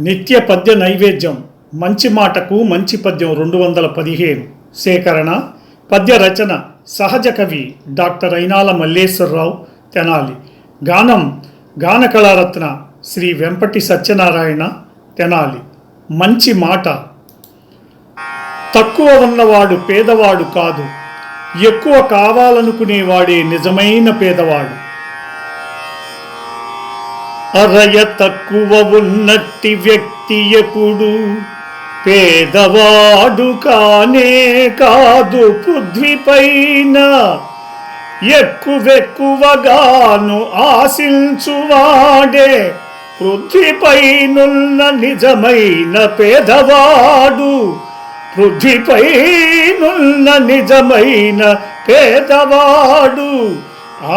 నిత్య పద్య నైవేద్యం మంచి మాటకు మంచి పద్యం రెండు వందల పదిహేను. సేకరణ పద్య రచన సహజ కవి డాక్టర్ అయినాల మల్లేశ్వరరావు తెనాలి. గానం గాన కళారత్న శ్రీ వెంపటి సత్యనారాయణ తెనాలి. మంచి మాట. తక్కువ ఉన్నవాడు పేదవాడు కాదు ఎక్కువ కావాలనుకునేవాడే నిజమైన పేదవాడు. అరయ తక్కువ ఉన్నట్టి వ్యక్తి ఎప్పుడు పేదవాడు కానే కాదు పృథ్వీపైన ఎక్కువెక్కువగాను ఆశించువాడే పృథ్వీపైనున్న నిజమైన పేదవాడు. పృథ్వీపైనున్న నిజమైన పేదవాడు. ఆ